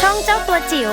ช่องเจ้าตัวจิ๋ว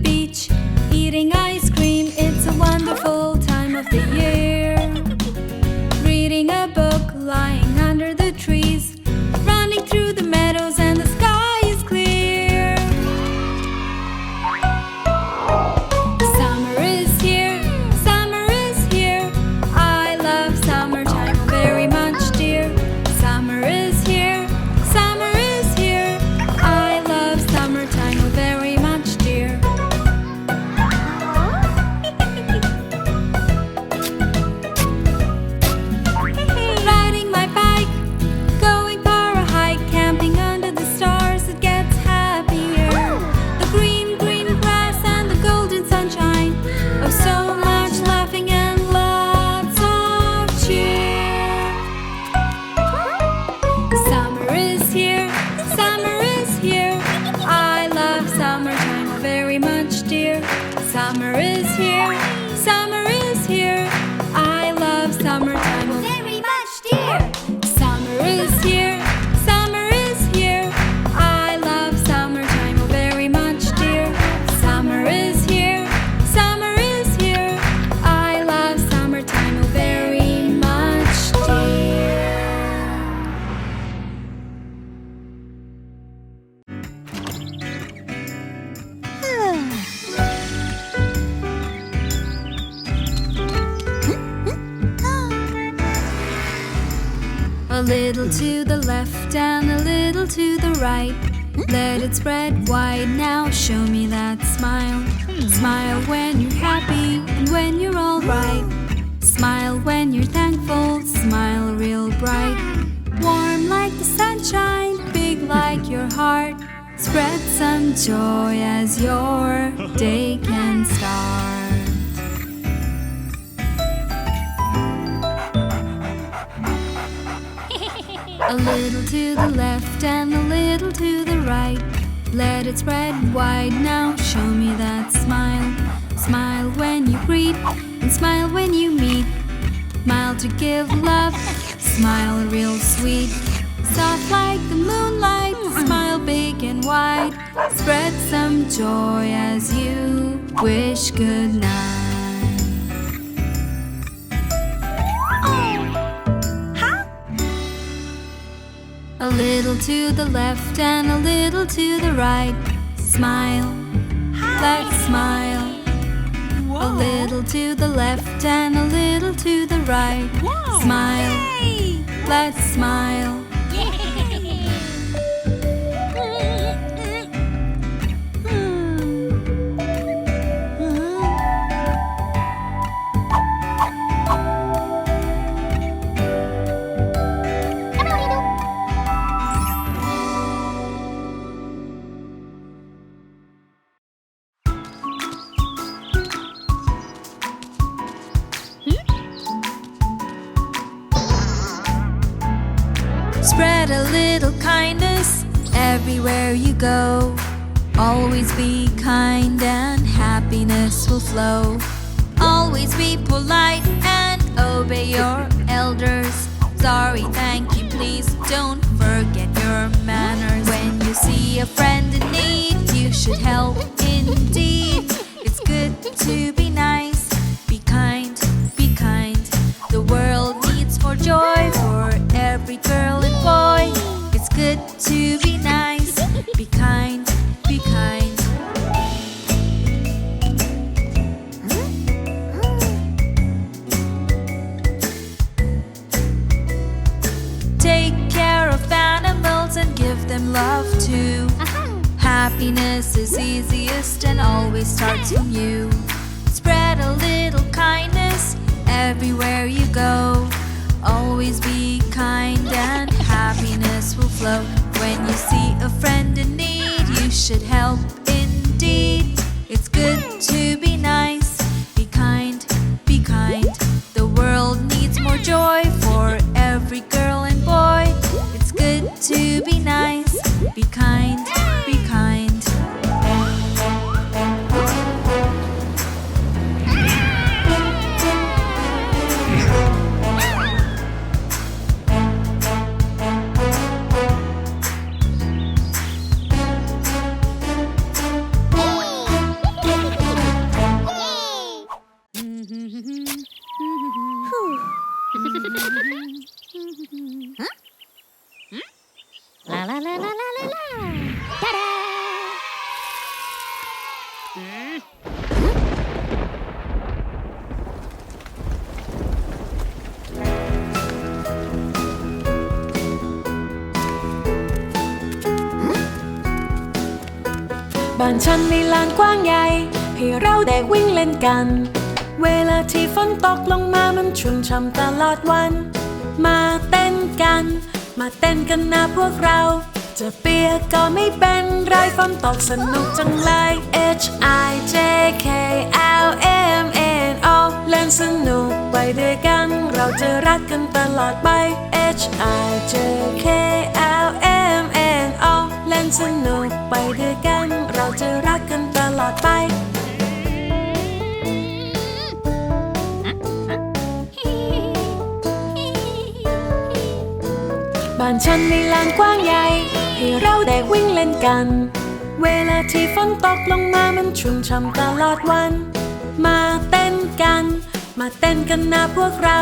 A little to the left and a little to the right. Let it spread wide now. Show me that smile. Smile when you're happy and when you're alright. Smile when you're thankful. Smile real bright. Warm like the sunshine, big like your heart. Spread some joy as your day can start. Little to the left and a little to the right. Let it spread wide now. Show me that smile. Smile when you greet and smile when you meet. Smile to give love. Smile real sweet. Soft like the moonlight. Smile big and wide. Spread some joy as you wish good night. Little to the left and a little to the right. Smile, let's smile. A little to the left and a little to the right. Smile, let's smile. Go. Always be kind and happiness will flow. Always be polite and obey your elders. Sorry, thank you, please don't forget your manners. When you see a friend in need, you should help indeed. It's good to be nice, be kind, be kind. The world needs more joy for every girl love too. Uh-huh. Happiness is easiest and always starts from you. Spread a little kindness everywhere you go. Always be kind and happiness will flow. When you see a friend in need, you should help indeed. It's good to be nice, บ้านฉันมีลานกว้างใหญ่ ให้เราเด็กวิ่งเล่นกัน เวลาที่ฝนตกลงมามันชุ่มช่ำตลอดวัน มาเต้นกัน มาเต้นกันนะพวกเรา จะเปียกก็ไม่เป็นไรฝนตกสนุกจังเลย H I J K L M N O เล่นสนุกไปด้วยกัน เราจะรักกันตลอดไป H I J K L M N O เล่นสนุกไปด้วยกัน จะรักกันตลอดไป บ้านฉันมีลานกว้างใหญ่ ให้เราเด็กวิ่งเล่นกัน เวลาที่ฝนตกลงมามันชุ่มช่ำตลอดวัน มาเต้นกัน มาเต้นกันนะพวกเรา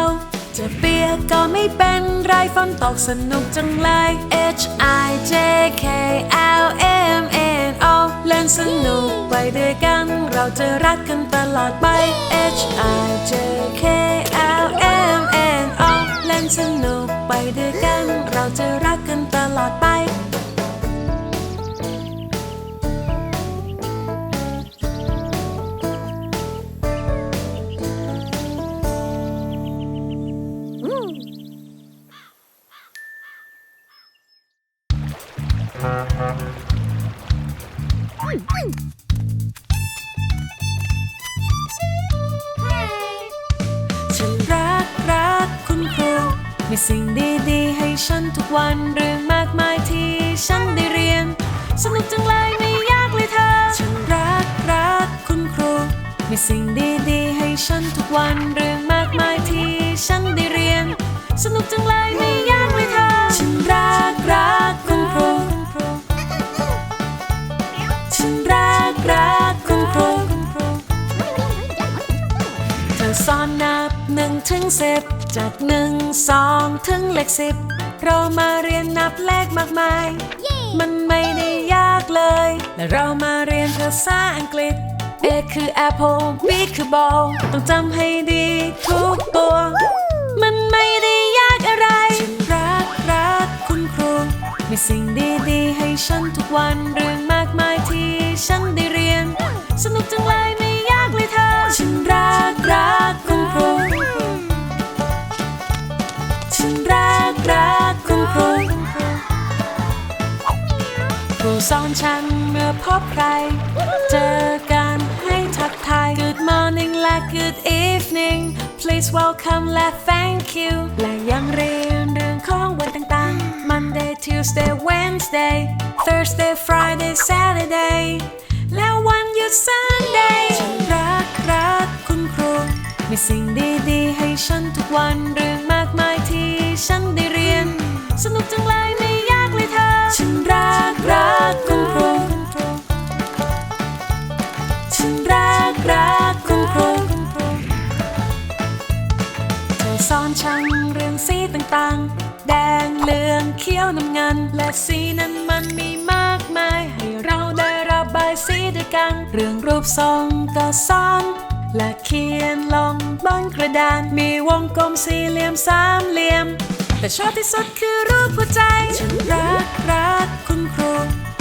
จะเปียกก็ไม่เป็นไรฝนตกสนุกจังเลย H I J K L M N O เล่น สนุกไปด้วยกัน เราจะรักกันตลอดไป H I J K L M N O เล่นสนุกไปด้วยกัน เราจะรักกันตลอดไป ฉันรักรักคุณครู มีสิ่งดีๆ ให้ฉันทุกวันเรื่องมากมายที่ฉันได้เรียน สนุกจังเลยไม่ยากเลยเธอ ฉันรักรักคุณครู มีสิ่งดีๆ ให้ฉันทุกวันเรื่องมากมายที่ฉันได้เรียน สนุกจังเลยไม่ยาก หนึ่งถึงสิบจากหนึ่งสองถึงเลขสิบเรามาเรียนนับเลขมากมาย มันไม่ได้ยากเลย และเรามาเรียนภาษาอังกฤษ A คือ apple B คือ ball ต้องจำให้ดีทุกตัว มันไม่ได้ยากอะไร ฉันรักรักคุณครู มีสิ่งดีๆ ให้ฉันทุกวันเรื่องมากมายที่ฉันได้เรียน สนุกจังเลยไม่ยากเลยเธอ ฉันรัก สอนฉันเมื่อพบใคร เจอกันให้ทักทาย Good morning และ Good evening Please welcome และ thank you และยังเรียนเรื่องของวันต่างๆ Monday Tuesday Wednesday Thursday Friday Saturday แล้ววันหยุด Sunday ฉันรักรักคุณครู มีสิ่งดีๆ ให้ฉันทุกวันเรื่องมากมายที่ฉันได้เรียน สนุกจังเลย ต่างๆ แดงเหลืองเขียวน้ำเงิน และสีนั้นมันมีมากมาย ให้เราได้ระบายสีด้วยกัน เรื่องรูปทรงก็สอน และเขียนลงบนกระดาน มีวงกลมสี่เหลี่ยมสามเหลี่ยม แต่ชอบที่สุดคือรูปหัวใจ ฉันรักรักคุณครู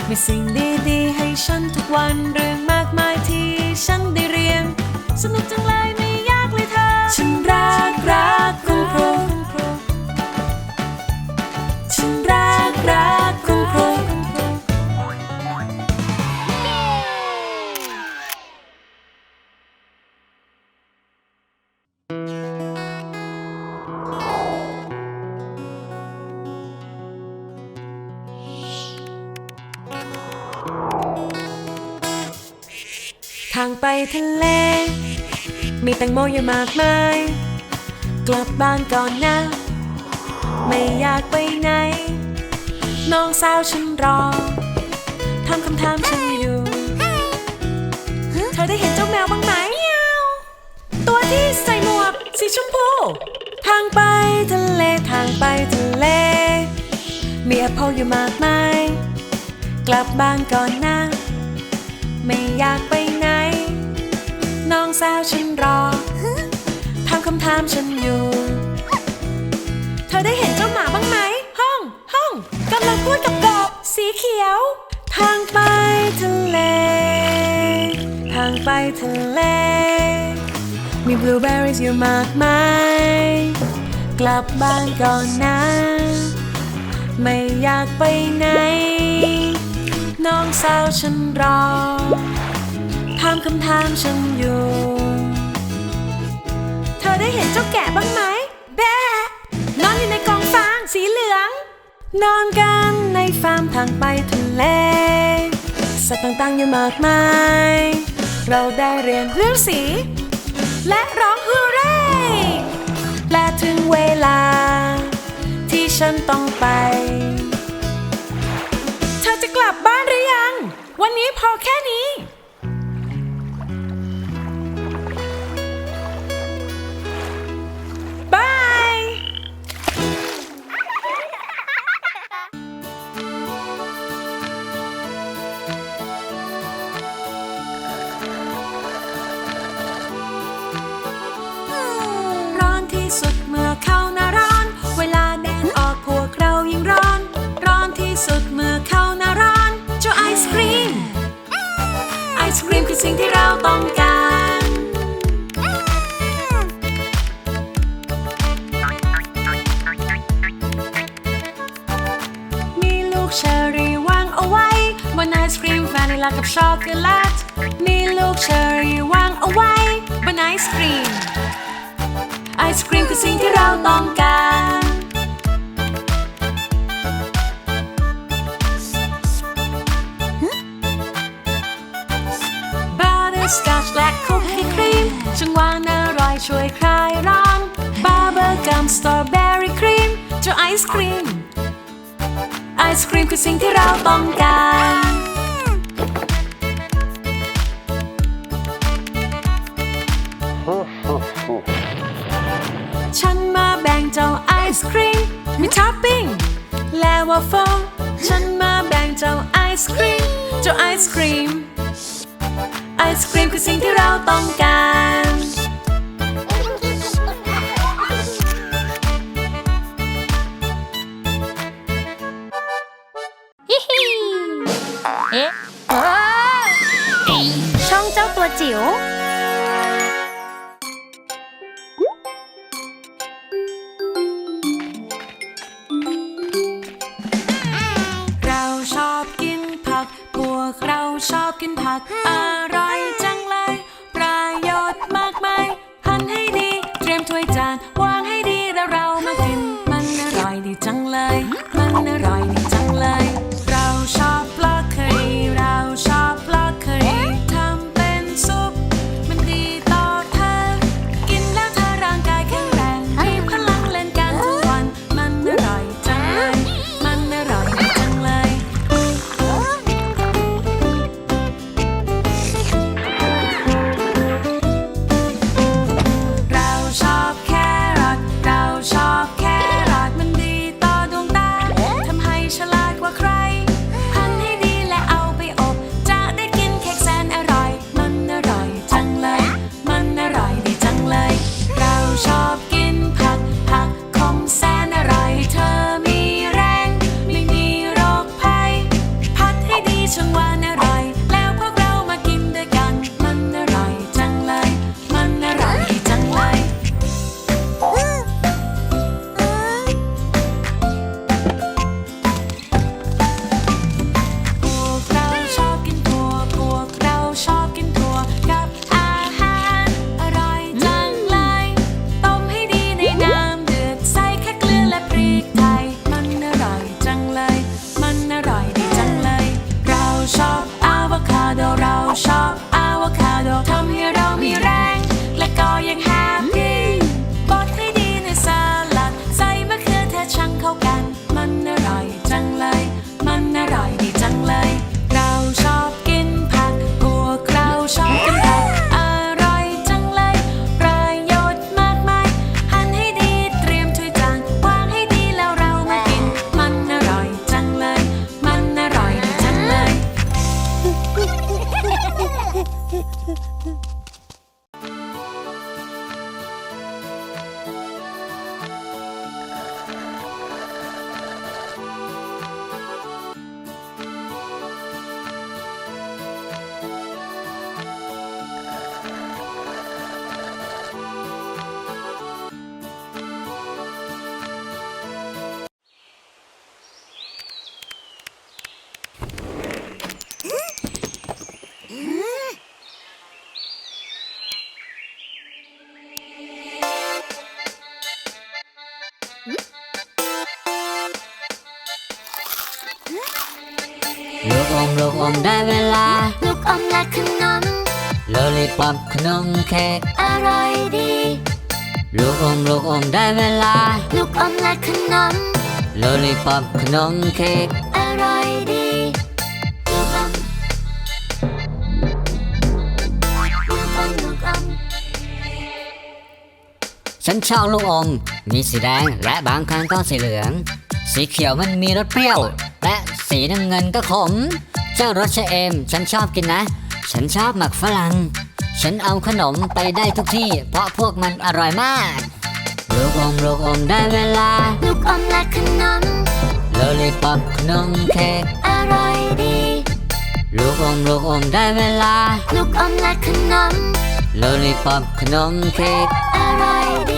มีสิ่งดีๆ ให้ฉันทุกวันเรื่องมากมายที่ฉันได้เรียน สนุกจังเลย มากมาย กลับบ้านก่อนนะ ไม่อยากไปไหน น้องสาวฉันรอทำคำถามฉันอยู่ เธอได้เห็นเจ้าแมวบ้างไหม ตัวที่ใส่หมวกสีชมพู ทางไปทะเลทางไปทะเล มีแอปเปิลอยู่มากมาย กลับบ้านก่อนนะ ไม่อยากไปไหน น้องสาวฉันรอ คำถามฉันอยู่ เธอได้เห็นเจ้าหมาบ้างไหม ห้อง ห้องกำลังพูดกับกบสีเขียว ทางไปทะเล ทางไปทะเล มีบลูเบอร์รี่อยู่มากมาย กลับบ้านก่อนนะ ไม่อยากไปไหน น้องสาวฉันรอถามคำถามฉันอยู่ ได้เห็นเจ้าแกะบ้างไหม แบะนอนอยู่ในกองฟางสีเหลือง นอนกันในฟาร์มทางไปทะเล สัตว์ต่างๆอยู่มากมาย เราได้เรียนเรื่องสี และร้องฮูเร่และถึงเวลา ที่ฉันต้องไป เธอจะกลับบ้านหรือยัง วันนี้พอแค่นี้ อนที่สุดเมื่อเข้าหน้าร้อนเจ้าไอศครีม ไอศครีมคือสิ่งที่เราต้องการ มีลูกเชอรี่วางเอาไว้บนไอศครีมวานิลากับช็อกโกแลต มีลูกเชอร์รี่วางเอาไว้บนไอศครีม ไอศครีมคือสิ่งที่เราต้องการ ช่วยคลายร้อนบาเบอร์กัมสตรอเบอรี่ครีมจ้าไอศครีม ไอศครีมคือสิ่งที่เราต้องการฉันมาแบ่งเจ้าไอศครีมมีท็อปปิ้งและวาฟเฟิลฉันมาแบ่งเจ้าไอศครีมเจ้าไอศครีม ไอศครีมคือสิ่งที่เราต้องการ ผั อมลูกอมได้เวลา ลูกอมและขนมโลลิปอปขนมเค้กอร่อยดี ลูกอมลูกอมได้เวลา ลูกอมและขนมโลลิปอปขนมเค้กอร่อยดีลูกอมลูกอมลูกอมฉันชอบลูกอม มีสีแดงและบางครั้งก็สีเหลือง สีเขียวมันมีรสเปรี้ยว และสีน้ำเงินก็ขม เจ้ารสชะเอม ฉันชอบกินนะ ฉันชอบหมักฝรั่ง ฉันเอาขนมไปได้ทุกที่ เพราะพวกมันอร่อยมาก ลูกอมลูกอมได้เวลา ลูกอมและขนมโลลิปอปขนมเค้กอร่อยดี ลูกอมลูกอมได้เวลา ลูกอมและขนมโลลิปอปขนมเค้กอร่อยดี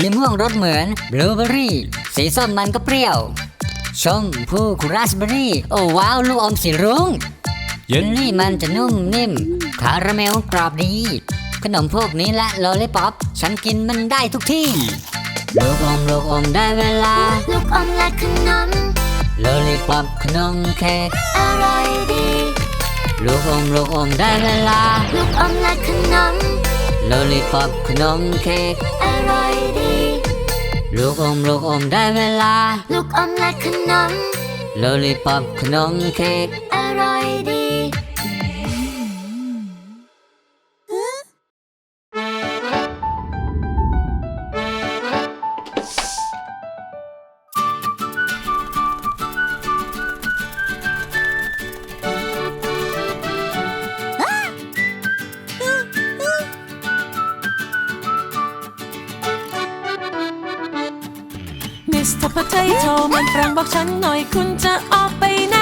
สีม่วงรสเหมือนบลูเบอรี่ สีส้มมันก็เปรี้ยว ชมพูคุราสเบอรี่ โอ้ว้าว ลูกอมสีรุ้งเยลลี่มันจะนุ่มนิ่ม คาราเมลกรอบดี ขนมพวกนี้และโลลิปอป ฉันกินมันได้ทุกที่ ลูกอม ลูกอมได้เวลา ลูกอมและขนม โลลิปอปขนมเค้กอร่อยดี ลูกอม ลูกอมได้เวลา ลูกอมและขนม โลลิปอปขนมเค้กอร่อยดี ลูกอมลูกอมได้เวลา ลูกอมและขนม โลลิปอปขนมเค้กอร่อยดี สเตอร์พ t เ t o มันฝรั่งบอกฉันหน่อยคุณจะออกไปไหน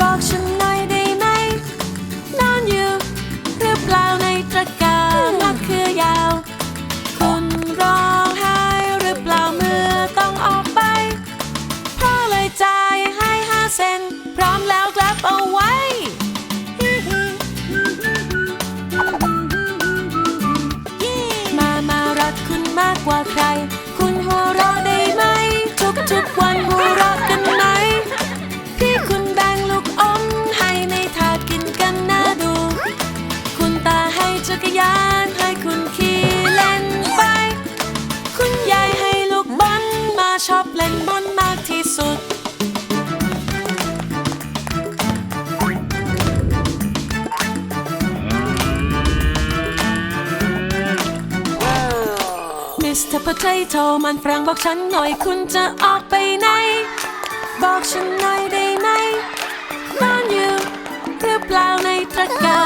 บอกฉันหน่อยได้ไหม นอนอยู่หรือเปล่าในตะกร้ามะเขือยาว คุณร้องไห้หรือเปล่าเมื่อต้องออกไปพ่อเลยจ่ายให้ห้าเซนพร้อมแล้วกลับเอาไว้ มามารักคุณมากกว่าใคร ให้โทรมันฝรั่งบอกฉันหน่อยคุณจะออกไปไหน บอกฉันหน่อยได้ไหมนอนอยู่หรือเปล่าในตะกร้า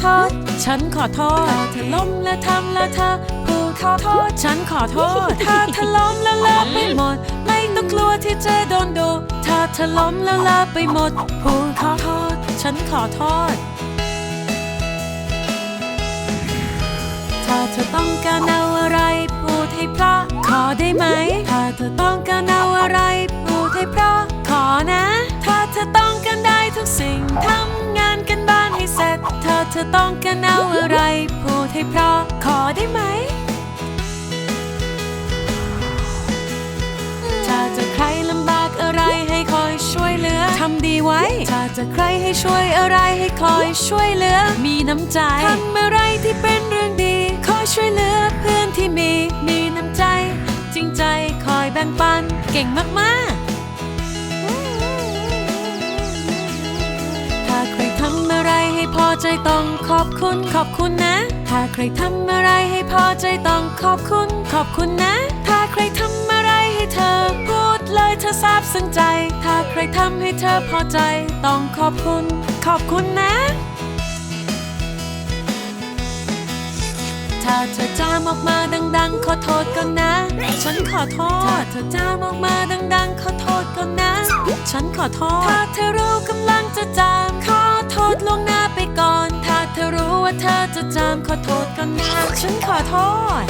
โทษ ฉันขอโทษถ้าเธอล้มและทำและเธอพูดขอโทษ ฉันขอโทษ ถ้าเธอล้มแล้วลิกไปหมด ไม่ต้องกลัวที่จะโดนดูถ้าเธอล้มแล้วลิกไปหมดพูดขอโทษ ฉันขอโทษ ถ้าเธอต้องการเอาอะไร พูดให้พระขอได้ไหม ถ้าเธอต้องการเอาอะไร พูดให้พระขอนะ ถ้าเธอต้องการได้ทุกสิ่งทำง กันบ้านให้เสร็จถ้าเธอต้องการเอาอะไร พูดให้เพราะขอได้ไหม ถ้าเจะใครลำบากอะไรให้คอยช่วยเหลือทำดีไว้ ถ้าเจะใครให้ช่วยอะไรให้คอยช่วยเหลือ มีน้ำใจทำอะไรที่เป็นเรื่องดีคอยช่วยเหลือเพื่อนที่มี มีน้ำใจ จริงใจคอยแบ่งปัน เก่งมากๆ พอใจต้องขอบคุณขอบคุณนะ ถ้าใครทำอะไรให้พอใจต้องขอบคุณขอบคุณนะ ถ้าใครทำอะไรให้เธอพูดเลยเธอซาบซึ้งใจ ถ้าใครทำให้เธอพอใจต้องขอบคุณ ขอบคุณนะ ถ้าเธอจามออกมาดัง ๆ ขอโทษก่อนนะ ฉันขอโทษ ถ้าเธอจามออกมาดัง ๆ ขอโทษก่อนนะ ฉันขอโทษ ถ้าเธอรู้กำลังจะจามขอ ทษล่วงหน้าไปก่อน ถ้าเธอรู้ว่าเธอจะจามขอโทษก่อนนะฉันขอโทษ